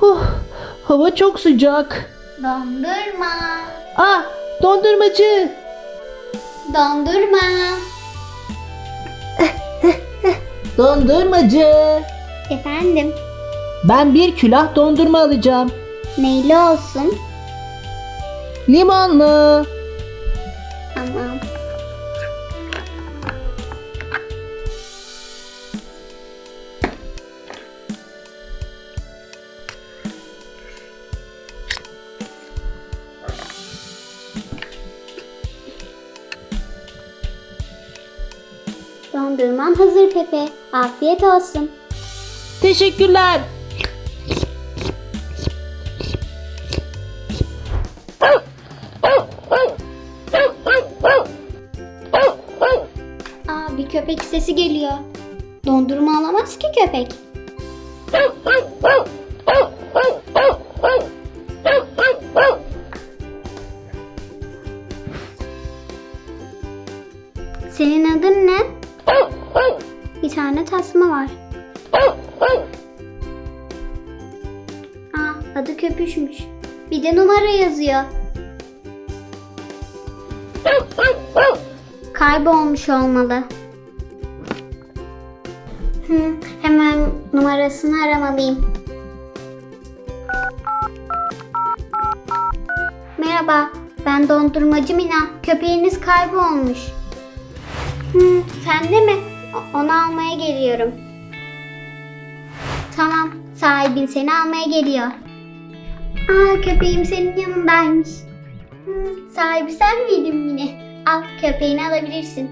Huh, hava çok sıcak. Dondurma. Ah, dondurmacı. Dondurma. Dondurmacı. Efendim, Ben bir külah dondurma alacağım. neyli olsun? Limonlu. Tamam. Dondurman hazır Pepe. Afiyet olsun. Teşekkürler. Aa bir köpek sesi geliyor. Dondurma alamaz ki köpek. Senin adın ne? Bir tane tasma var. Aa adı köpüşmüş. Bir de numara yazıyor. Kaybolmuş olmalı. Hı, hemen numarasını aramalıyım. Merhaba, ben dondurmacı Mina. Köpeğiniz kaybolmuş. Hı, sen de mi? Onu almaya geliyorum. Tamam, sahibin seni almaya geliyor. Aa, köpeğim senin yanındaymış. Hı, sahibi sen miydin yine? Al, köpeğini alabilirsin.